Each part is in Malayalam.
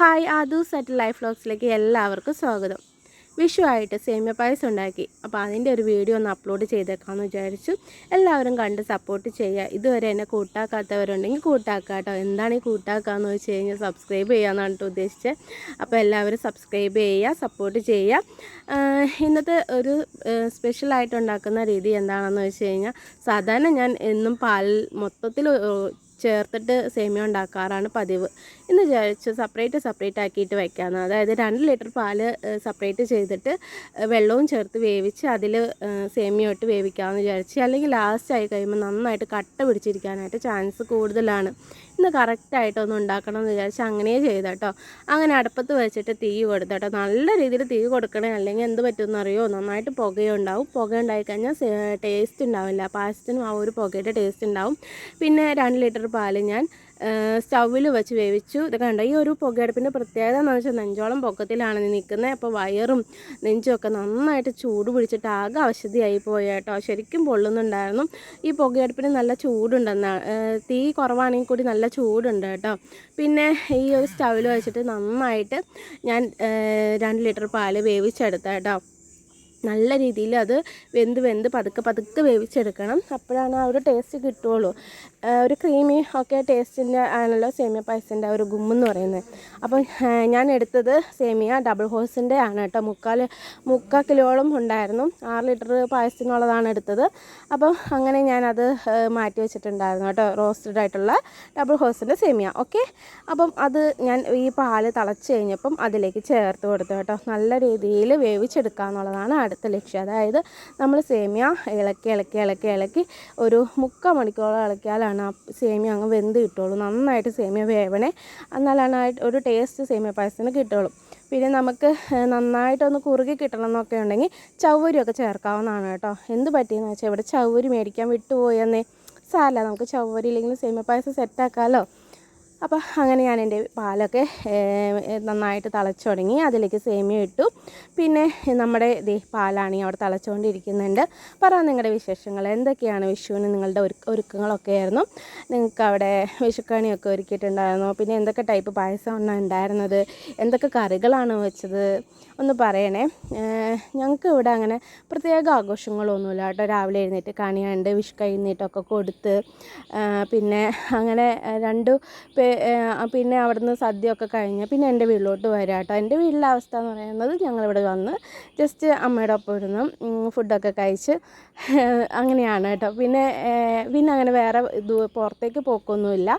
ഹായ് ആദു സെറ്റ് ലൈഫ് ബ്ലോഗ്സിലേക്ക് എല്ലാവർക്കും സ്വാഗതം. വിഷു ആയിട്ട് സേമിയ പായസം ഉണ്ടാക്കി. അപ്പോൾ അതിന്റെ ഒരു വീഡിയോ ഒന്ന് അപ്ലോഡ് ചെയ്തേക്കാമെന്ന് വിചാരിച്ചു. എല്ലാവരും കണ്ട് സപ്പോർട്ട് ചെയ്യുക. ഇതുവരെ എന്നെ കൂട്ടാക്കാത്തവരുണ്ടെങ്കിൽ കൂട്ടാക്കുക കേട്ടോ എന്താണ് ഈ കൂട്ടാക്കാന്ന് വെച്ച് കഴിഞ്ഞാൽ സബ്സ്ക്രൈബ് ചെയ്യാമെന്നാണ് കേട്ടോ ഉദ്ദേശിച്ചത് അപ്പോൾ എല്ലാവരും സബ്സ്ക്രൈബ് ചെയ്യുക സപ്പോർട്ട് ചെയ്യുക. ഇന്നത്തെ ഒരു സ്പെഷ്യലായിട്ട് ഉണ്ടാക്കുന്ന രീതി എന്താണെന്ന് വെച്ച് കഴിഞ്ഞാൽ സാധാരണ ഞാൻ എന്നും പാൽ മൊത്തത്തിൽ ചേർത്തിട്ട് സേമിയ ഉണ്ടാക്കാറാണ് പതിവ്. എന്ന് വിചാരിച്ച് സെപ്പറേറ്റ് സെപ്പറേറ്റ് ആക്കിയിട്ട് വയ്ക്കാമെന്ന് അതായത് രണ്ട് ലിറ്റർ പാൽ സെപ്പറേറ്റ് ചെയ്തിട്ട് വെള്ളവും ചേർത്ത് വേവിച്ച് അതിൽ സേമിയ ഇട്ട് വേവിക്കാമെന്ന് വിചാരിച്ച് അല്ലെങ്കിൽ ലാസ്റ്റ് ആയി കഴിയുമ്പോൾ നന്നായിട്ട് കട്ട പിടിച്ചിരിക്കാനായിട്ട് ചാൻസ് കൂടുതലാണ്. ഇന്ന് കറക്റ്റായിട്ടൊന്ന് ഉണ്ടാക്കണം എന്ന് വിചാരിച്ച് അങ്ങനെ ചെയ്ത കേട്ടോ അങ്ങനെ അടുപ്പത്ത് വെച്ചിട്ട് തീ കൊടുത്ത കേട്ടോ നല്ല രീതിയിൽ തീ കൊടുക്കണേ അല്ലെങ്കിൽ എന്ത് പറ്റുമെന്ന് അറിയോ നന്നായിട്ട് പുകയുണ്ടാവും പുക ഉണ്ടായിക്കഴിഞ്ഞാൽ ടേസ്റ്റ് ഉണ്ടാവില്ല. പായസത്തിനും ആ ഒരു പുകയുടെ ടേസ്റ്റ് ഉണ്ടാവും. പിന്നെ രണ്ട് ലിറ്റർ പാൽ ഞാൻ സ്റ്റൗവിൽ വെച്ച് വേവിച്ചു. ഇത് കണ്ട? ഈ ഒരു പുകയടുപ്പിന്റെ പ്രത്യേകത എന്ന് വെച്ചാൽ നെഞ്ചോളം പൊക്കത്തിലാണ് നിൽക്കുന്നത് അപ്പോൾ വയറും നെഞ്ചും ഒക്കെ നന്നായിട്ട് ചൂട് പിടിച്ചിട്ട് ആകെ അവശതിയായി പോയി കേട്ടോ. ശരിക്കും പൊള്ളുന്നുണ്ടായിരുന്നു. ഈ പുകയടുപ്പിന് നല്ല ചൂടുണ്ടെന്നാണ് തീ കുറവാണെങ്കിൽ കൂടി നല്ല ചൂടുണ്ട് കേട്ടോ. പിന്നെ ഈ ഒരു സ്റ്റൗവിൽ വെച്ചിട്ട് നന്നായിട്ട് ഞാൻ രണ്ട് ലിറ്റർ പാൽ വേവിച്ചെടുത്ത കേട്ടോ. നല്ല രീതിയിൽ അത് വെന്ത് വെന്ത് പതുക്കെ പതുക്കെ വേവിച്ചെടുക്കണം. അപ്പോഴാണ് ആ ഒരു ടേസ്റ്റ് കിട്ടുള്ളൂ ഒരു ക്രീമി ഒക്കെ ടേസ്റ്റിന്റെ ആണല്ലോ സേമിയ പായസത്തിന്റെ ഒരു ഗുമ്മെന്ന് പറയുന്നത്. അപ്പം ഞാൻ എടുത്തത് സേമിയ ഡബിൾ ഹോഴ്സിന്റെ ആണ് കേട്ടോ. മുക്കാൽ മുക്കാൽ കിലോളം ഉണ്ടായിരുന്നു. ആറ് ലിറ്റർ പായസത്തിനുള്ളതാണ് എടുത്തത്. അപ്പം അങ്ങനെ ഞാനത് മാറ്റി വെച്ചിട്ടുണ്ടായിരുന്നു കേട്ടോ. റോസ്റ്റഡ് ആയിട്ടുള്ള ഡബിൾ ഹോഴ്സിന്റെ സേമിയ. ഓക്കെ അപ്പം അത് ഞാൻ ഈ പാൽ തിളച്ച് കഴിഞ്ഞപ്പം അതിലേക്ക് ചേർത്ത് കൊടുത്തു കേട്ടോ. നല്ല രീതിയിൽ വേവിച്ചെടുക്കുക എന്നുള്ളതാണ് അടുത്ത ലക്ഷ്യം. അതായത് നമ്മൾ സേമിയ ഇളക്കി ഇളക്കി ഇളക്കി ഇളക്കി ഒരു മുക്കാൽ മണിക്കൂറോളം ഇളക്കിയാലാണ് ആ സേമിയ അങ്ങ് വെന്ത് കിട്ടുള്ളൂ നന്നായിട്ട് സേമിയ വേവണേ. എന്നാലാണ് ഒരു ടേസ്റ്റ് സേമിയ പായസത്തിന് കിട്ടുള്ളൂ പിന്നെ നമുക്ക് നന്നായിട്ടൊന്ന് കുറുകി കിട്ടണം എന്നൊക്കെ ഉണ്ടെങ്കിൽ ചവ്വരിയൊക്കെ ചേർക്കാവുന്നതാണ് കേട്ടോ. എന്ത് പറ്റിയെന്ന് വെച്ചാൽ ഇവിടെ ചവ്വരി മേടിക്കാൻ വിട്ടുപോയെന്നേ സാല നമുക്ക് ചവ്വരി ഇല്ലെങ്കിൽ സേമിയ പായസം സെറ്റാക്കാമല്ലോ അപ്പോൾ അങ്ങനെ ഞാൻ എന്റെ പാലൊക്കെ നന്നായിട്ട് തിളച്ചു തുടങ്ങി അതിലേക്ക് സേമിയ ഇട്ടു. പിന്നെ നമ്മുടെ ദേ പാലാണ് അവിടെ തിളച്ചുകൊണ്ടിരിക്കുന്നുണ്ട്. പറ നിങ്ങളുടെ വിശേഷങ്ങൾ. എന്തൊക്കെയാണ് വിഷുവിന് നിങ്ങളുടെ ഒരു ഒരുക്കങ്ങളൊക്കെ ആയിരുന്നു? നിങ്ങൾക്ക് അവിടെ വിഷുക്കണിയൊക്കെ ഒരുക്കിയിട്ടുണ്ടായിരുന്നു. പിന്നെ എന്തൊക്കെ ടൈപ്പ് പായസമാണ് ഉണ്ടായിരുന്നത്? എന്തൊക്കെ കറികളാണ് വെച്ചത്? ഒന്ന് പറയണേ. ഞങ്ങൾക്ക് ഇവിടെ അങ്ങനെ പ്രത്യേക ആഘോഷങ്ങളൊന്നുമില്ല കേട്ടോ. രാവിലെ എഴുന്നേറ്റ് കണിയുണ്ട് വിഷു കഴിഞ്ഞിട്ടൊക്കെ കൊടുത്ത് പിന്നെ അങ്ങനെ രണ്ടു പേ പിന്നെ അവിടുന്ന് സദ്യയൊക്കെ കഴിഞ്ഞ് പിന്നെ എന്റെ വീട്ടിലോട്ട് വരാം കേട്ടോ എന്റെ വീട്ടിലെ അവസ്ഥ എന്ന് പറയുന്നത് ഞങ്ങളിവിടെ വന്ന് ജസ്റ്റ് അമ്മയുടെ ഒപ്പം ഇരുന്ന് ഫുഡൊക്കെ കഴിച്ച് അങ്ങനെയാണ് കേട്ടോ. പിന്നെ പിന്നെ അങ്ങനെ വേറെ ഇത് പുറത്തേക്ക് പോക്കൊന്നുമില്ല.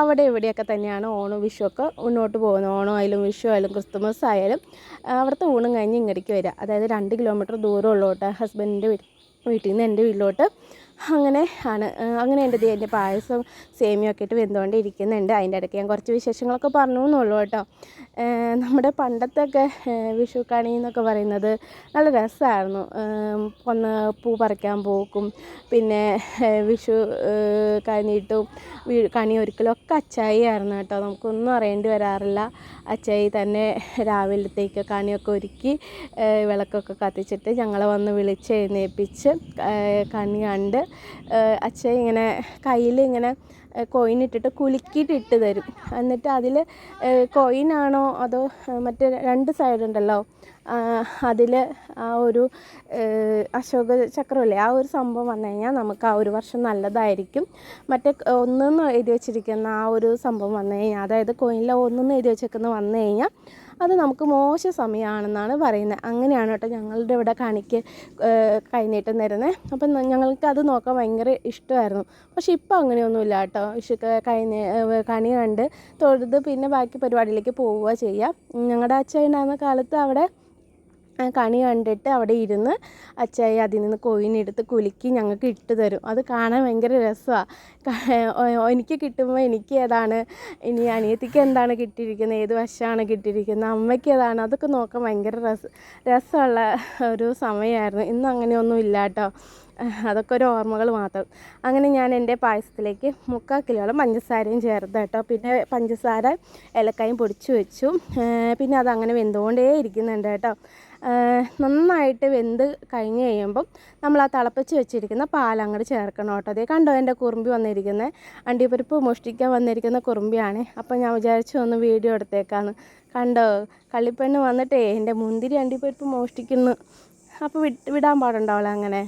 അവിടെ ഇവിടെയൊക്കെ തന്നെയാണ് ഓണം വിഷുവൊക്കെ മുന്നോട്ട് പോകുന്നത്. ഓണം ആയാലും വിഷു ആയാലും ക്രിസ്തുമസ് ആയാലും അവിടുത്തെ ഊണും കഴിഞ്ഞ് ഇങ്ങടേക്ക് വരിക. അതായത് രണ്ട് കിലോമീറ്റർ ദൂരമുള്ളൂ ഹസ്ബൻഡിന്റെ വീട്ടിൽ നിന്ന് എന്റെ വീട്ടിലോട്ട് അങ്ങനെ ആണ്. അങ്ങനെ എന്റെ എന്റെ പായസം സേമിയൊക്കെ ഇട്ട് വെന്തുകൊണ്ട് ഇരിക്കുന്നുണ്ട് അതിന്റെ ഇടയ്ക്ക് ഞാൻ കുറച്ച് വിശേഷങ്ങളൊക്കെ പറഞ്ഞു എന്നുള്ളൂ കേട്ടോ. നമ്മുടെ പണ്ടത്തെയൊക്കെ വിഷു കണി എന്നൊക്കെ പറയുന്നത് നല്ല രസമായിരുന്നു. ഒന്ന് പൂ പറിക്കാൻ പോക്കും പിന്നെ വിഷു കനിയിട്ടും കണി ഒരിക്കലൊക്കെ അച്ചായി ആയിരുന്നു കേട്ടോ. നമുക്കൊന്നും അറിയേണ്ടി വരാറില്ല. അച്ചായി തന്നെ രാവിലത്തേക്ക് കണിയൊക്കെ ഒരുക്കി വിളക്കൊക്കെ കത്തിച്ചിട്ട് ഞങ്ങളെ വന്ന് വിളിച്ച് എഴുന്നേൽപ്പിച്ച് കണി കണ്ട് അച്ചായി ഇങ്ങനെ കയ്യിൽ ഇങ്ങനെ കോയിൻ ഇട്ടിട്ട് കുലുക്കിയിട്ട് ഇട്ട് തരും. എന്നിട്ട് അതിൽ കോയിനാണോ അതോ മറ്റേ രണ്ട് സൈഡ് ഉണ്ടല്ലോ അതിൽ ആ ഒരു അശോക ചക്രമല്ലേ ആ ഒരു സംഭവം വന്നു കഴിഞ്ഞാൽ നമുക്ക് ആ ഒരു വർഷം നല്ലതായിരിക്കും. മറ്റേ ഒന്നെന്ന് എഴുതി വെച്ചിരിക്കുന്ന ആ ഒരു സംഭവം വന്നു കഴിഞ്ഞാൽ അതായത് കോയിനിൽ ഒന്നെന്ന് എഴുതി വെച്ചേക്കുന്ന വന്നു കഴിഞ്ഞാൽ അത് നമുക്ക് മോശ സമയമാണെന്നാണ് പറയുന്നത്. അങ്ങനെയാണ് കേട്ടോ ഞങ്ങളുടെ ഇവിടെ കണിക്ക് കൈനീട്ടം തരുന്നത് അപ്പം ഞങ്ങൾക്ക് അത് നോക്കാൻ ഭയങ്കര ഇഷ്ടമായിരുന്നു. പക്ഷെ ഇപ്പം അങ്ങനെയൊന്നുമില്ല കേട്ടോ. വിഷുക്ക് കൈ കണി കണ്ട് തൊഴുത് പിന്നെ ബാക്കി പരിപാടിയിലേക്ക് പോവുക ചെയ്യുക ഞങ്ങളുടെ അച്ഛൻ ഉണ്ടായിരുന്ന കാലത്ത് അവിടെ കണി കണ്ടിട്ട് അവിടെ ഇരുന്ന് അച്ചായി അതിൽ നിന്ന് കോയിനെടുത്ത് കുലുക്കി ഞങ്ങൾക്ക് ഇട്ട് തരും. അത് കാണാൻ ഭയങ്കര രസമാണ് എനിക്ക് കിട്ടുമ്പോൾ എനിക്ക് ഏതാണ്? ഇനി അനിയത്തിക്ക് എന്താണ് കിട്ടിയിരിക്കുന്നത്? ഏത് വശമാണ് കിട്ടിയിരിക്കുന്നത്? അമ്മയ്ക്ക് ഏതാണ്? അതൊക്കെ നോക്കാൻ ഭയങ്കര രസ രസമുള്ള ഒരു സമയമായിരുന്നു. ഇന്നും അങ്ങനെയൊന്നും ഇല്ല കേട്ടോ. അതൊക്കെ ഒരു ഓർമ്മകൾ മാത്രം. അങ്ങനെ ഞാൻ എന്റെ പായസത്തിലേക്ക് മുക്കാൽ കിലോളം പഞ്ചസാരയും ചേർത്ത് കേട്ടോ. പിന്നെ പഞ്ചസാര ഏലക്കായും പൊടിച്ചു വെച്ചു. പിന്നെ അതങ്ങനെ വെന്തുകൊണ്ടേ ഇരിക്കുന്നുണ്ട് കേട്ടോ. നന്നായിട്ട് വെന്ത് കഴിഞ്ഞ് കഴിയുമ്പം നമ്മൾ ആ തിളപ്പിച്ച് വെച്ചിരിക്കുന്ന പാലങ്ങോട്ട് ചേർക്കണം കേട്ടോ. അതേ കണ്ടോ എന്റെ കുറുമ്പി വന്നിരിക്കുന്നത് അണ്ടിപ്പരിപ്പ് മോഷ്ടിക്കാൻ വന്നിരിക്കുന്ന കുറുമ്പിയാണ്. അപ്പോൾ ഞാൻ വിചാരിച്ചു ഒന്ന് വീഡിയോ എടുത്തേക്കാന്ന്. കണ്ടോ? കള്ളിപ്പെണ്ണ് വന്നിട്ടേ എന്റെ മുന്തിരി അണ്ടിപ്പരിപ്പ് മോഷ്ടിക്കുന്നു. അപ്പോൾ വിട്ട് വിടാൻ പാടുണ്ടാവില്ല അങ്ങനെ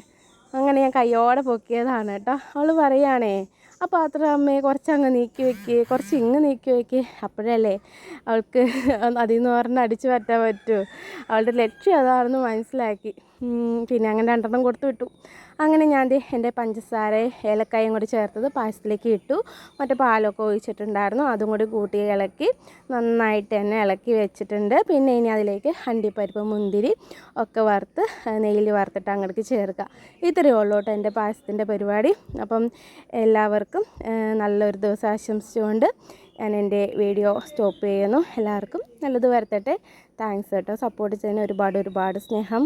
അങ്ങനെ ഞാൻ കയ്യോടെ പൊക്കിയതാണ് കേട്ടോ. അവൾ പറയുകയാണേ ആ പാത്രം അമ്മയെ കുറച്ചങ്ങ് നീക്കി വെക്കേ കുറച്ച് ഇങ്ങ് നീക്കി വെക്കേ. അപ്പോഴല്ലേ അവൾക്ക് അതിൽ നിന്ന് പറഞ്ഞ് അടിച്ചു പറ്റാൻ പറ്റൂ. അവളുടെ ലക്ഷ്യം അതാണെന്ന് മനസ്സിലാക്കി. പിന്നെ അങ്ങനെ രണ്ടെണ്ണം കൊടുത്തു വിട്ടു. അങ്ങനെ ഞാൻ എന്റെ പഞ്ചസാര ഏലക്കായും കൂടി ചേർത്തത് പായസത്തിലേക്ക് ഇട്ടു. മറ്റേ പാലൊക്കെ ഒഴിച്ചിട്ടുണ്ടായിരുന്നു. അതും കൂടി കൂട്ടി ഇളക്കി നന്നായിട്ട് തന്നെ ഇളക്കി വെച്ചിട്ടുണ്ട്. പിന്നെ ഇനി അതിലേക്ക് അണ്ടിപ്പരിപ്പ് മുന്തിരി ഒക്കെ വറുത്ത് നെയ്യിൽ വറുത്തിട്ട് അങ്ങോട്ട് ചേർക്കുക. ഇത്രയേ ഉള്ളൂ കേട്ടോ എന്റെ പായസത്തിന്റെ പരിപാടി. അപ്പം എല്ലാവർക്കും നല്ലൊരു ദിവസം ആശംസിച്ചുകൊണ്ട് ഞാൻ എന്റെ വീഡിയോ സ്റ്റോപ്പ് ചെയ്യുന്നു. എല്ലാവർക്കും നല്ലത് വരുത്തട്ടെ താങ്ക്സ് കേട്ടോ. സപ്പോർട്ട് ചെയ്യുന്ന ഒരുപാട് ഒരുപാട് സ്നേഹം.